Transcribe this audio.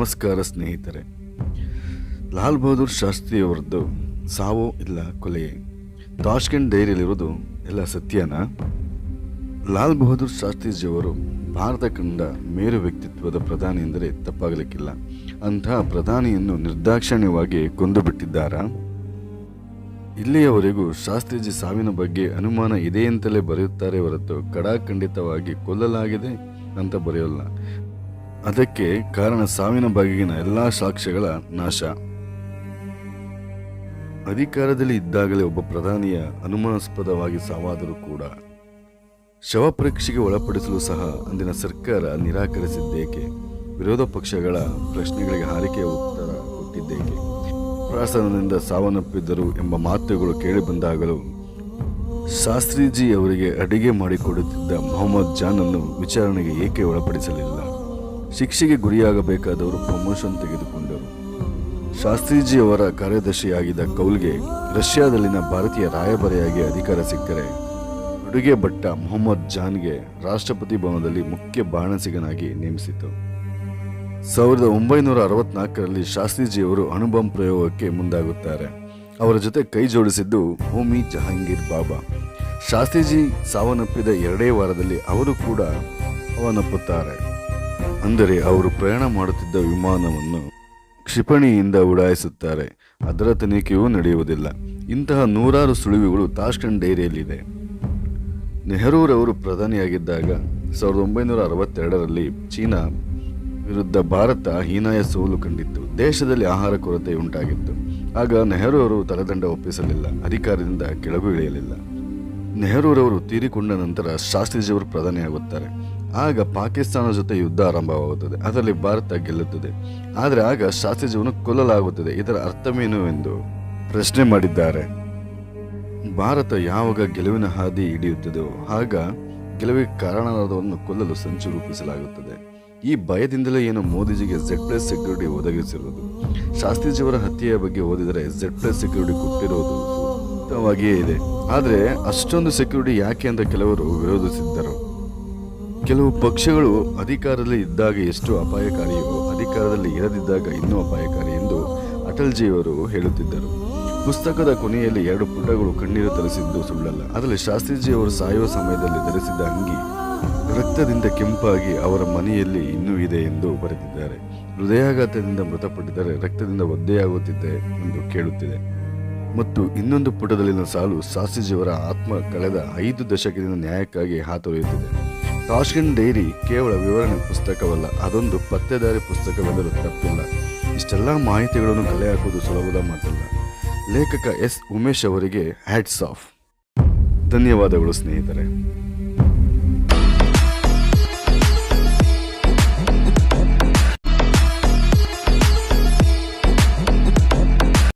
ನಮಸ್ಕಾರ ಸ್ನೇಹಿತರೆ. ಲಾಲ್ ಬಹದ್ದೂರ್ ಶಾಸ್ತ್ರಿಯವರದ್ದು ಸಾವೋ ಇಲ್ಲ ಕೊಲೆಯೇ ತಾಷ್ಕೆಂಡ್ ಡೈರಿಯಲ್ಲಿರೋದು ಎಲ್ಲ ಸತ್ಯನಾ? ಲಾಲ್ ಬಹದ್ದೂರ್ ಶಾಸ್ತ್ರೀಜಿಯವರು ಭಾರತ ಕಂಡ ಮೇರು ವ್ಯಕ್ತಿತ್ವದ ಪ್ರಧಾನಿ ಎಂದರೆ ತಪ್ಪಾಗಲಿಕ್ಕಿಲ್ಲ. ಅಂತಹ ಪ್ರಧಾನಿಯನ್ನು ನಿರ್ದಾಕ್ಷಿಣ್ಯವಾಗಿ ಕೊಂದು ಬಿಟ್ಟಿದ್ದಾರಾ? ಇಲ್ಲಿಯವರೆಗೂ ಶಾಸ್ತ್ರೀಜಿ ಸಾವಿನ ಬಗ್ಗೆ ಅನುಮಾನ ಇದೆಯಂತಲೇ ಬರೆಯುತ್ತಾರೆ ಹೊರತು ಕಡಾಖಂಡಿತವಾಗಿ ಕೊಲ್ಲಲಾಗಿದೆ ಅಂತ ಬರೆಯೋಲ್ಲ. ಅದಕ್ಕೆ ಕಾರಣ ಸಾವಿನ ಬಗೆಗಿನ ಎಲ್ಲಾ ಸಾಕ್ಷ್ಯಗಳ ನಾಶ. ಅಧಿಕಾರದಲ್ಲಿ ಇದ್ದಾಗಲೇ ಒಬ್ಬ ಪ್ರಧಾನಿಯ ಅನುಮಾನಾಸ್ಪದವಾಗಿ ಸಾವಾದರೂ ಕೂಡ ಶವ ಪರೀಕ್ಷೆಗೆ ಒಳಪಡಿಸಲು ಸಹ ಅಂದಿನ ಸರ್ಕಾರ ನಿರಾಕರಿಸಿದ್ದೇಕೆ? ವಿರೋಧ ಪಕ್ಷಗಳ ಪ್ರಶ್ನೆಗಳಿಗೆ ಹಾರಿಕೆಯ ಉತ್ತರ ಕೊಟ್ಟಿದ್ದೇಕೆ? ಪ್ರಾಸನದಿಂದ ಸಾವನ್ನಪ್ಪಿದ್ದರು ಎಂಬ ಮಾತುಗಳು ಕೇಳಿಬಂದಾಗಲೂ ಶಾಸ್ತ್ರೀಜಿ ಅವರಿಗೆ ಅಡಿಗೆ ಮಾಡಿಕೊಡುತ್ತಿದ್ದ ಮೊಹಮ್ಮದ್ ಜಾನ್ ಅನ್ನು ವಿಚಾರಣೆಗೆ ಏಕೆ ಒಳಪಡಿಸಲಿಲ್ಲ? ಶಿಕ್ಷೆಗೆ ಗುರಿಯಾಗಬೇಕಾದವರು ಪ್ರಮೋಷನ್ ತೆಗೆದುಕೊಂಡರು. ಶಾಸ್ತ್ರೀಜಿಯವರ ಕಾರ್ಯದರ್ಶಿಯಾಗಿದ್ದ ಕೌಲ್ಗೆ ರಷ್ಯಾದಲ್ಲಿನ ಭಾರತೀಯ ರಾಯಭಾರಿಯಾಗಿ ಅಧಿಕಾರ ಸಿಕ್ಕರೆ ಅಡುಗೆ ಭಟ್ಟ ಮೊಹಮ್ಮದ್ ಜಾನ್ಗೆ ರಾಷ್ಟ್ರಪತಿ ಭವನದಲ್ಲಿ ಮುಖ್ಯ ಬಾಣಸಿಗನಾಗಿ ನೇಮಿಸಿತು ಸಾವಿರದ ಒಂಬೈನೂರ ಅರವತ್ನಾಲ್ಕರಲ್ಲಿ ಶಾಸ್ತ್ರೀಜಿಯವರು ಅಣುಬಾಂಬ್ ಪ್ರಯೋಗಕ್ಕೆ ಮುಂದಾಗುತ್ತಾರೆ. ಅವರ ಜೊತೆ ಕೈ ಜೋಡಿಸಿದ್ದು ಹೋಮಿ ಜಹಾಂಗೀರ್ ಬಾಬಾ. ಶಾಸ್ತ್ರೀಜಿ ಸಾವನ್ನಪ್ಪಿದ ಎರಡೇ ವಾರದಲ್ಲಿ ಅವರು ಕೂಡ ಸಾವನ್ನಪ್ಪುತ್ತಾರೆ ಅಂದರೆ ಅವರು ಪ್ರಯಾಣ ಮಾಡುತ್ತಿದ್ದ ವಿಮಾನವನ್ನು ಕ್ಷಿಪಣಿಯಿಂದ ಉಡಾಯಿಸುತ್ತಾರೆ. ಅದರ ತನಿಖೆಯೂ ನಡೆಯುವುದಿಲ್ಲ. ಇಂತಹ ನೂರಾರು ಸುಳಿವುಗಳು ತಾಷ್ಕಂಡ್ ಡೈರಿಯಲ್ಲಿದೆ. ನೆಹರೂರವರು ಪ್ರಧಾನಿಯಾಗಿದ್ದಾಗ ಸಾವಿರದ ಒಂಬೈನೂರ ಅರವತ್ತೆರಡರಲ್ಲಿ ಚೀನಾ ವಿರುದ್ಧ ಭಾರತ ಹೀನಾಯ ಸೋಲು ಕಂಡಿತ್ತು. ದೇಶದಲ್ಲಿ ಆಹಾರ ಕೊರತೆ ಉಂಟಾಗಿತ್ತು. ಆಗ ನೆಹರೂರವರು ತಲೆದಂಡ ಒಪ್ಪಿಸಲಿಲ್ಲ. ಅಧಿಕಾರದಿಂದ ಕೆಳಗು ಇಳಿಯಲಿಲ್ಲ. ನೆಹರೂರವರು ತೀರಿಕೊಂಡ ನಂತರ ಶಾಸ್ತ್ರೀಜಿಯವರು ಪ್ರಧಾನಿಯಾಗುತ್ತಾರೆ. ಆಗ ಪಾಕಿಸ್ತಾನ ಜೊತೆ ಯುದ್ಧ ಆರಂಭವಾಗುತ್ತದೆ. ಅದರಲ್ಲಿ ಭಾರತ ಗೆಲ್ಲುತ್ತದೆ. ಆದರೆ ಆಗ ಶಾಸ್ತ್ರೀಜಿಯನ್ನು ಕೊಲ್ಲಲಾಗುತ್ತದೆ. ಇದರ ಅರ್ಥವೇನು ಎಂದು ಪ್ರಶ್ನೆ ಮಾಡಿದ್ದಾರೆ. ಭಾರತ ಯಾವಾಗ ಗೆಲುವಿನ ಹಾದಿ ಹಿಡಿಯುತ್ತದೆಯೋ ಆಗ ಗೆಲುವಿಗೆ ಕಾರಣವಾದವನ್ನು ಕೊಲ್ಲಲು ಸಂಚು ರೂಪಿಸಲಾಗುತ್ತದೆ. ಈ ಭಯದಿಂದಲೇ ಏನು ಮೋದಿಜಿಗೆ ಝೆಡ್ ಪ್ಲಸ್ ಸೆಕ್ಯೂರಿಟಿ ಒದಗಿಸಿರುವುದು. ಶಾಸ್ತ್ರೀಜಿಯವರ ಹತ್ಯೆಯ ಬಗ್ಗೆ ಓದಿದರೆ ಝೆಡ್ ಪ್ಲಸ್ ಸೆಕ್ಯೂರಿಟಿ ಕೊಟ್ಟಿರುವುದು ಸೂಕ್ತವಾಗಿಯೇ ಇದೆ. ಆದರೆ ಅಷ್ಟೊಂದು ಸೆಕ್ಯೂರಿಟಿ ಯಾಕೆ ಅಂತ ಕೆಲವರು ವಿರೋಧಿಸಿದ್ದರು. ಕೆಲವು ಪಕ್ಷಗಳು ಅಧಿಕಾರದಲ್ಲಿ ಇದ್ದಾಗ ಎಷ್ಟು ಅಪಾಯಕಾರಿಯೋ ಅಧಿಕಾರದಲ್ಲಿ ಇರದಿದ್ದಾಗ ಇನ್ನೂ ಅಪಾಯಕಾರಿ ಎಂದು ಅಟಲ್ಜಿಯವರು ಹೇಳುತ್ತಿದ್ದರು. ಪುಸ್ತಕದ ಕೊನೆಯಲ್ಲಿ ಎರಡು ಪುಟಗಳು ಕಣ್ಣೀರು ತರಿಸಿದ್ದು ಸುಳ್ಳಲ್ಲ. ಅದರಲ್ಲಿ ಶಾಸ್ತ್ರೀಜಿಯವರು ಸಾಯುವ ಸಮಯದಲ್ಲಿ ಧರಿಸಿದ್ದ ಅಂಗಿ ರಕ್ತದಿಂದ ಕೆಂಪಾಗಿ ಅವರ ಮನೆಯಲ್ಲಿ ಇನ್ನೂ ಇದೆ ಎಂದು ಬರೆದಿದ್ದಾರೆ. ಹೃದಯಾಘಾತದಿಂದ ಮೃತಪಟ್ಟಿದ್ದರೆ ರಕ್ತದಿಂದ ಒದ್ದೆಯಾಗುತ್ತಿದೆ ಎಂದು ಕೇಳುತ್ತಿದೆ. ಮತ್ತು ಇನ್ನೊಂದು ಪುಟದಲ್ಲಿನ ಸಾಲು ಶಾಸ್ತ್ರೀಜಿಯವರ ಆತ್ಮ ಕಳೆದ ಐದು ದಶಕದಿಂದ ನ್ಯಾಯಕ್ಕಾಗಿ ಹಾತೊರೆಯುತ್ತಿದೆ. ತಾಷ್ಕೆಂಟ್ ಡೈರಿ ಕೇವಲ ವಿವರಣೆ ಪುಸ್ತಕವಲ್ಲ, ಅದೊಂದು ಪತ್ತೆದಾರಿ ಪುಸ್ತಕವೆಂದರೂ ತಪ್ಪಿಲ್ಲ. ಇಷ್ಟೆಲ್ಲ ಮಾಹಿತಿಗಳನ್ನು ಕಲೆ ಹಾಕುವುದು ಸುಲಭದ ಮಾತಲ್ಲ. ಲೇಖಕ ಎಸ್ ಉಮೇಶ್ ಅವರಿಗೆ ಹ್ಯಾಟ್ಸ್ ಆಫ್ ಧನ್ಯವಾದಗಳು ಸ್ನೇಹಿತರೆ.